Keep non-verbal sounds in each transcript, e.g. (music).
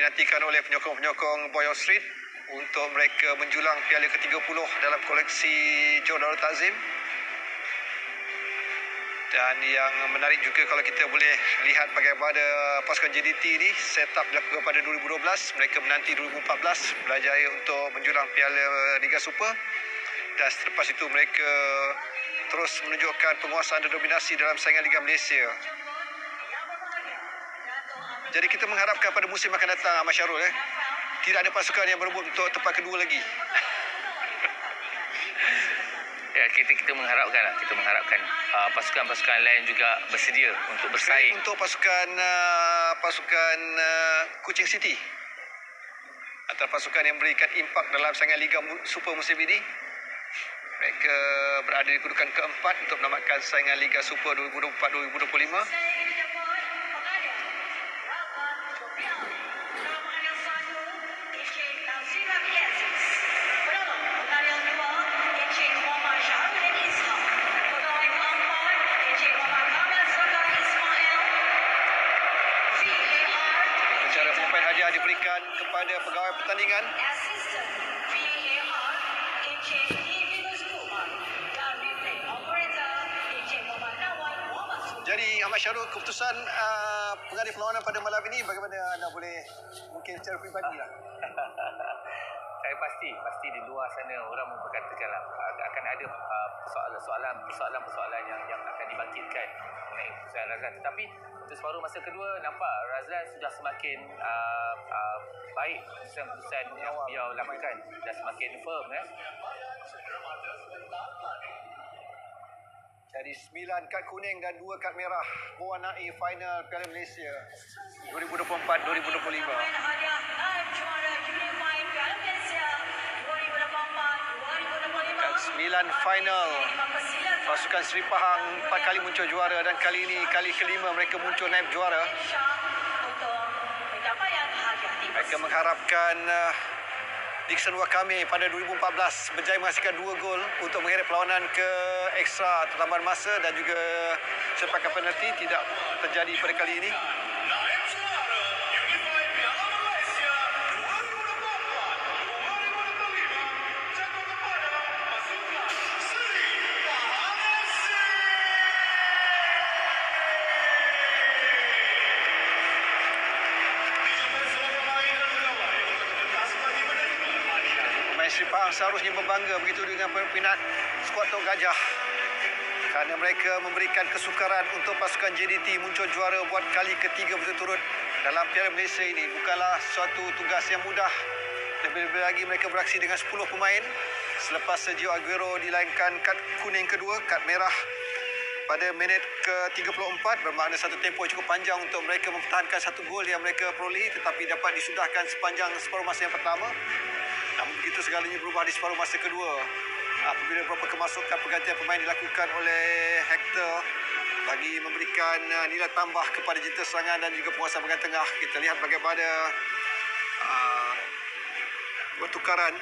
dinantikan oleh penyokong-penyokong Boyo Street untuk mereka menjulang piala ke-30 dalam koleksi Joe Darul Takzim. Dan yang menarik juga kalau kita boleh lihat bagaimana pasukan JDT ini set up dilakukan pada 2012. Mereka menanti 2014 berjaya untuk menjulang piala Liga Super. Dan selepas itu mereka terus menunjukkan penguasaan dan dominasi dalam saingan Liga Malaysia. Jadi kita mengharapkan pada musim akan datang Ahmad Syarul eh. Tidak ada pasukan yang berebut untuk tempat kedua lagi. (laughs) Ya, kita kita mengharapkan lah. Kita mengharapkan uh, pasukan-pasukan lain juga bersedia untuk bersaing. Untuk pasukan uh, pasukan uh, Kuching City. Antara pasukan yang memberikan impak dalam saingan Liga Super musim ini. Mereka berada di kedudukan keempat untuk menamatkan saingan Liga Super 2024-2025. Secara pemain hadiah diberikan kepada pegawai pertandingan. Jadi Ahmad Syarul, keputusan uh, pengadil perlawanan pada malam ini bagaimana anda boleh mungkin secara peribadi lah. (laughs) Saya pasti, pasti di luar sana orang memperkatakan lah, akan ada uh, persoalan-soalan, persoalan-persoalan yang yang akan dibangkitkan mengenai keputusan Razlan. Tetapi separuh masa kedua nampak Razlan sudah semakin uh, uh, baik keputusan-keputusan yang beliau lakukan dan semakin firm eh. Jadi 9 kad kuning dan 2 kad merah mewarnai final Piala Malaysia 2024-2025. Dan 9 final pasukan Seri Pahang 4 kali muncul juara dan kali ini kali kelima mereka muncul naib juara. Mereka mengharapkan uh, Dixon Wakame pada 2014 berjaya menghasilkan dua gol untuk mengheret perlawanan ke ekstra tambahan masa dan juga sepakan penalti tidak terjadi pada kali ini. Seri Pahang seharusnya berbangga begitu dengan peminat skuad Tok Gajah. Kerana mereka memberikan kesukaran untuk pasukan JDT muncul juara buat kali ketiga berturut-turut dalam Piala Malaysia ini. Bukanlah suatu tugas yang mudah. Lebih-lebih lagi mereka beraksi dengan 10 pemain. Selepas Sergio Aguero dilainkan kad kuning kedua kad merah pada minit ke-34 bermakna satu tempoh cukup panjang untuk mereka mempertahankan satu gol yang mereka perolehi tetapi dapat disudahkan sepanjang separuh masa yang pertama Namun begitu segalanya berubah di separuh masa kedua. Apabila beberapa kemasukan pergantian pemain dilakukan oleh Hector bagi memberikan uh, nilai tambah kepada jentera serangan dan juga penguasaan bahagian tengah. Kita lihat bagaimana uh, pertukaran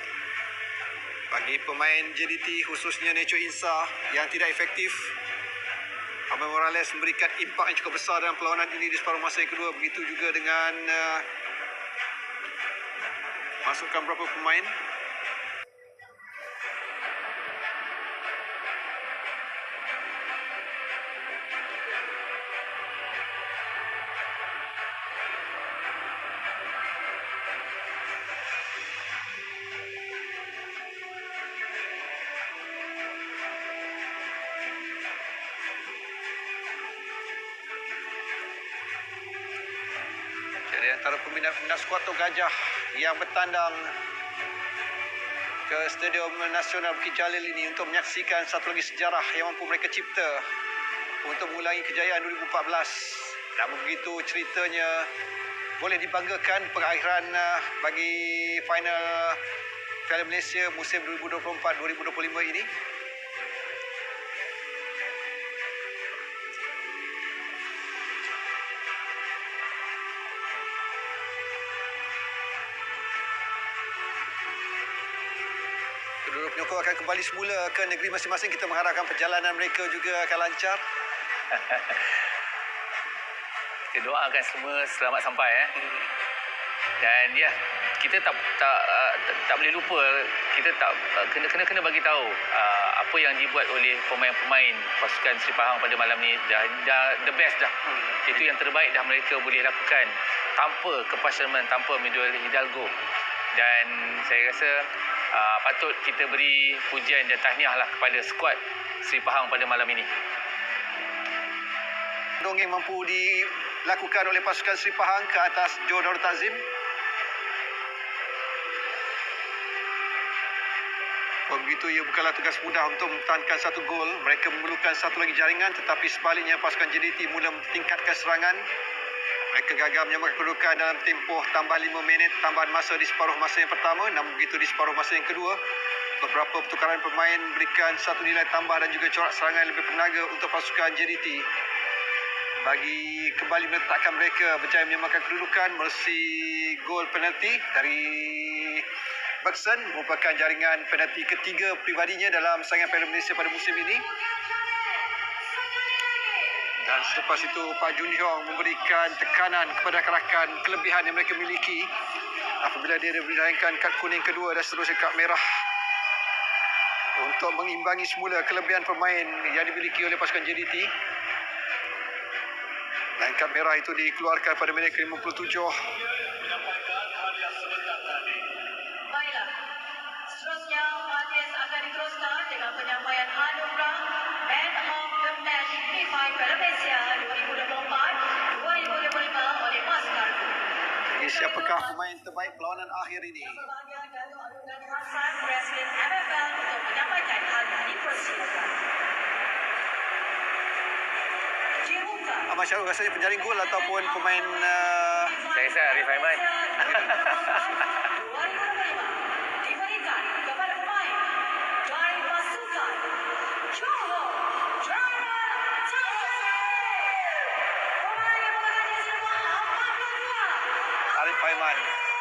bagi pemain JDT khususnya Neco Insa yang tidak efektif. Abang Morales memberikan impak yang cukup besar dalam perlawanan ini di separuh masa yang kedua. Begitu juga dengan uh, masukkan berapa pemain Jadi antara peminat-peminat skuad Tok Gajah yang bertandang ke Stadium Nasional Bukit Jalil ini untuk menyaksikan satu lagi sejarah yang mampu mereka cipta untuk mengulangi kejayaan 2014. Namun begitu ceritanya boleh dibanggakan pengakhiran uh, bagi final Piala Malaysia musim 2024-2025 ini. Penyokong akan kembali semula ke negeri masing-masing. Kita mengharapkan perjalanan mereka juga akan lancar. (laughs) Kita doakan semua selamat sampai eh. dan ya kita tak tak uh, tak, tak boleh lupa kita tak uh, kena kena kena bagi tahu uh, apa yang dibuat oleh pemain-pemain pasukan Sri Pahang pada malam ni dah, dah the best dah itu yang terbaik dah mereka boleh lakukan tanpa kepasaman tanpa Miguel Hidalgo dan saya rasa uh, patut kita beri pujian dan tahniah lah kepada skuad Sri Pahang pada malam ini Dongeng mampu dilakukan oleh pasukan Sri Pahang ke atas Darul Tazim. Begitu ia bukanlah tugas mudah untuk mempertahankan satu gol. Mereka memerlukan satu lagi jaringan tetapi sebaliknya pasukan JDT mula meningkatkan serangan. Mereka gagal menyamakan kedudukan dalam tempoh tambah 5 minit tambahan masa di separuh masa yang pertama namun begitu di separuh masa yang kedua beberapa pertukaran pemain berikan satu nilai tambah dan juga corak serangan lebih bertenaga untuk pasukan JDT bagi kembali meletakkan mereka berjaya menyamakan kedudukan melalui gol penalti dari Bergson merupakan jaringan penalti ketiga pribadinya dalam saingan Piala Malaysia pada musim ini. Dan selepas itu Pak Jun Hyong memberikan tekanan kepada rakan kelebihan yang mereka miliki apabila dia diberikan kad kuning kedua dan seterusnya kad merah untuk mengimbangi semula kelebihan pemain yang dimiliki oleh pasukan JDT. Dan kad merah itu dikeluarkan pada minit ke-57. Baiklah. Seterusnya, majlis akan diteruskan dengan penyampaian anugerah siapakah pemain terbaik perlawanan akhir ini? Sebahagian Datuk Abdul Hassan Wrestling MFL untuk menyampaikan hadiah dipersilakan. Dibuka. Ahmad Syarul rasanya penjaring gol ataupun pemain uh, saya rasa Arif Aiman (laughs) (laughs) diberikan kepada pemain dari pasukan Johor Diamond Tigers. Pemain yang menggunakan jersey nombor 42. Arif Aiman.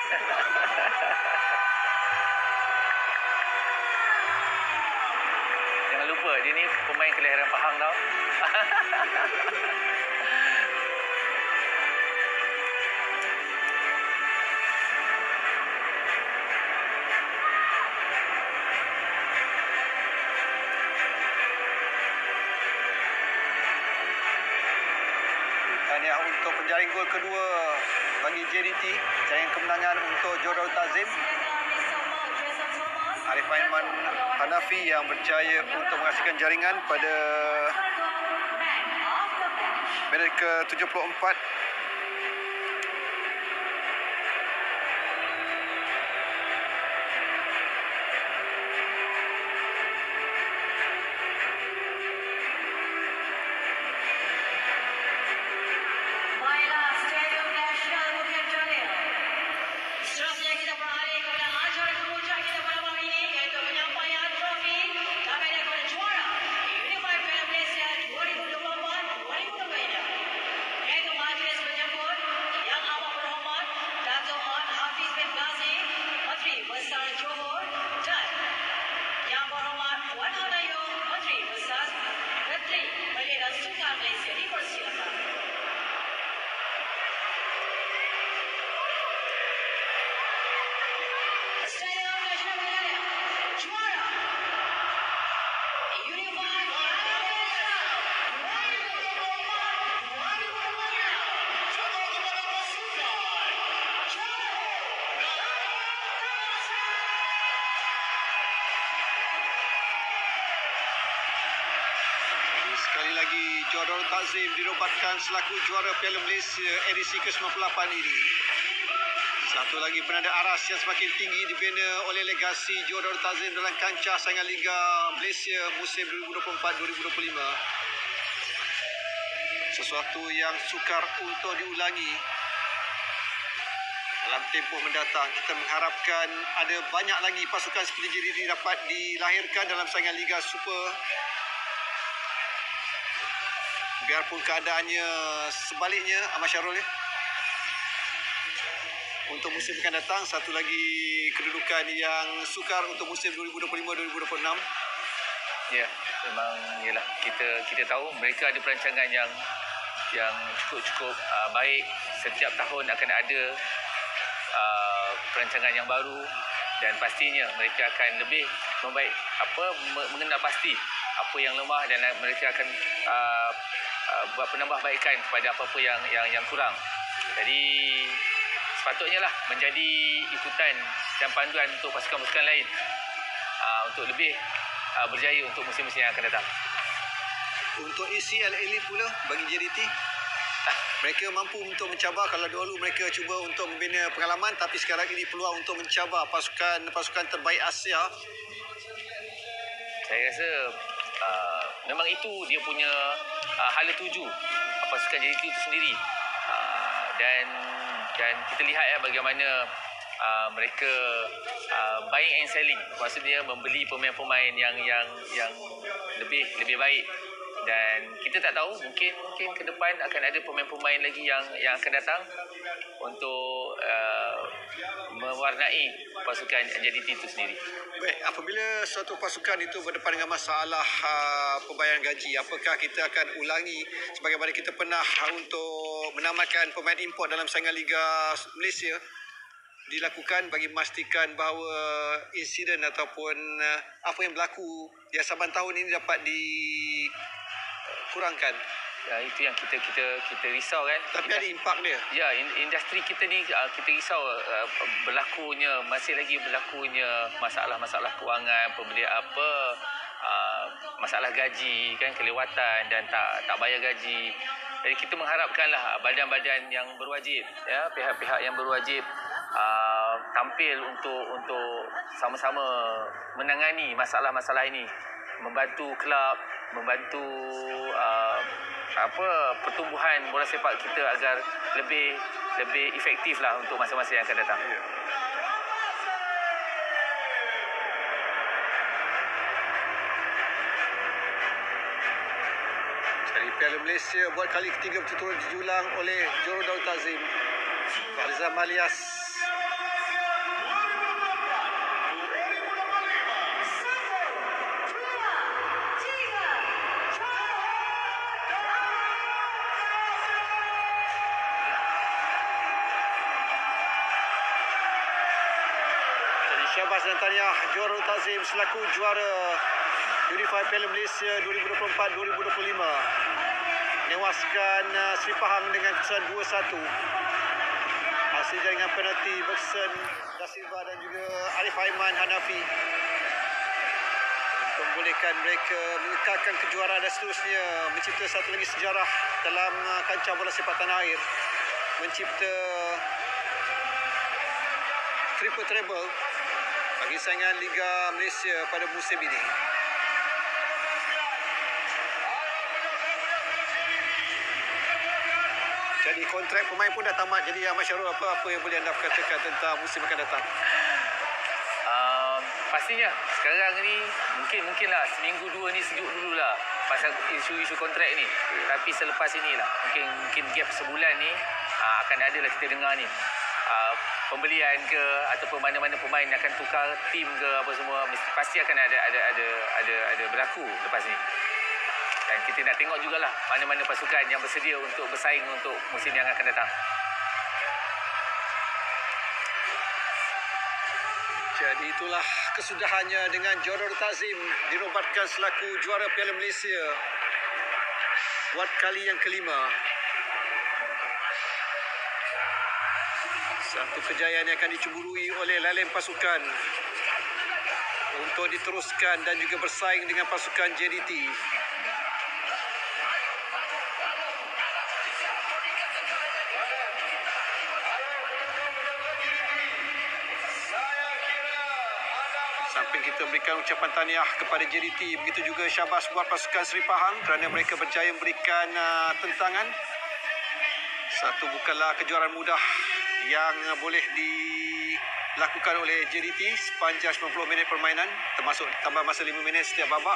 (laughs) Jangan lupa dia ni pemain kelahiran Pahang tau. Tahniah untuk penjaring gol kedua bagi JDT. Jaringan kemenangan untuk Jodor Tazim. Arif Aiman Hanafi yang berjaya untuk menghasilkan jaringan pada minit ke-74. Tazim dinobatkan selaku juara Piala Malaysia edisi ke-98 ini. Satu lagi penanda aras yang semakin tinggi dibina oleh legasi Jodor Tazim dalam kancah saingan Liga Malaysia musim 2024-2025. Sesuatu yang sukar untuk diulangi dalam tempoh mendatang. Kita mengharapkan ada banyak lagi pasukan seperti JDT dapat dilahirkan dalam saingan Liga Super biarpun keadaannya sebaliknya Ahmad Syarul ya. Untuk musim akan datang satu lagi kedudukan yang sukar untuk musim 2025-2026. Ya, memang yalah kita kita tahu mereka ada perancangan yang yang cukup-cukup uh, baik. Setiap tahun akan ada uh, perancangan yang baru dan pastinya mereka akan lebih membaik apa me- mengenal pasti apa yang lemah dan mereka akan uh, uh, buat penambahbaikan kepada apa-apa yang yang yang kurang. Jadi sepatutnya lah menjadi ikutan dan panduan untuk pasukan-pasukan lain uh, untuk lebih uh, berjaya untuk musim-musim yang akan datang. Untuk ACL Elite pula bagi JDT (laughs) mereka mampu untuk mencabar kalau dahulu mereka cuba untuk membina pengalaman tapi sekarang ini peluang untuk mencabar pasukan-pasukan terbaik Asia Saya rasa uh, memang itu dia punya uh, hala tuju pasukan JDT itu sendiri. Uh, dan dan kita lihat ya bagaimana uh, mereka uh, buying and selling. Maksudnya membeli pemain-pemain yang yang yang lebih lebih baik dan kita tak tahu mungkin mungkin ke depan akan ada pemain-pemain lagi yang yang akan datang untuk uh, mewarnai pasukan JDT itu sendiri. Baik, apabila suatu pasukan itu berdepan dengan masalah uh, pembayaran gaji, apakah kita akan ulangi sebagaimana kita pernah uh, untuk menamakan pemain import dalam saingan Liga Malaysia dilakukan bagi memastikan bahawa insiden ataupun uh, apa yang berlaku di Asaban tahun ini dapat dikurangkan. Ya, itu yang kita kita kita risau kan. Tapi ada impak dia. Ya, in- industri kita ni uh, kita risau uh, berlakunya masih lagi berlakunya masalah-masalah kewangan, pembelian apa uh, masalah gaji kan kelewatan dan tak tak bayar gaji. Jadi kita mengharapkanlah badan-badan yang berwajib ya, pihak-pihak yang berwajib uh, tampil untuk untuk sama-sama menangani masalah-masalah ini, membantu kelab, membantu uh, apa pertumbuhan bola sepak kita agar lebih lebih efektif lah untuk masa-masa yang akan datang. Dari Piala Malaysia buat kali ketiga berturut-turut dijulang oleh Joro Daud Tazim. Farizal Malias Syabas dan Tahniah Joro Tazim selaku juara Unified Piala Malaysia 2024-2025 menewaskan uh, Sri Pahang dengan kesan 2-1 hasil jaringan penalti Bergson Da Silva dan juga Arif Aiman Hanafi. Membolehkan mereka mengekalkan kejuaraan dan seterusnya mencipta satu lagi sejarah dalam uh, kancah bola sepak tanah air. Mencipta triple treble bagi saingan Liga Malaysia pada musim ini. Jadi kontrak pemain pun dah tamat. Jadi Ahmad Syarul apa-apa yang boleh anda katakan tentang musim akan datang? Um, pastinya sekarang ni mungkin mungkinlah seminggu dua ni sejuk dululah pasal isu-isu kontrak ni. Tapi selepas inilah mungkin mungkin gap sebulan ni uh, akan ada lah kita dengar ni. Uh, pembelian ke ataupun mana-mana pemain akan tukar tim ke apa semua mesti pasti akan ada ada ada ada ada berlaku lepas ni. Dan kita nak tengok jugalah mana-mana pasukan yang bersedia untuk bersaing untuk musim yang akan datang. Jadi itulah kesudahannya dengan Jodor Tazim dinobatkan selaku juara Piala Malaysia buat kali yang kelima. Satu kejayaan yang akan diceburui oleh lain pasukan untuk diteruskan dan juga bersaing dengan pasukan JDT. Samping kita berikan ucapan tahniah kepada JDT, begitu juga syabas buat pasukan Seri Pahang kerana mereka berjaya memberikan uh, tentangan. Satu bukanlah kejuaraan mudah yang boleh dilakukan oleh JDT sepanjang 90 minit permainan termasuk tambah masa 5 minit setiap babak.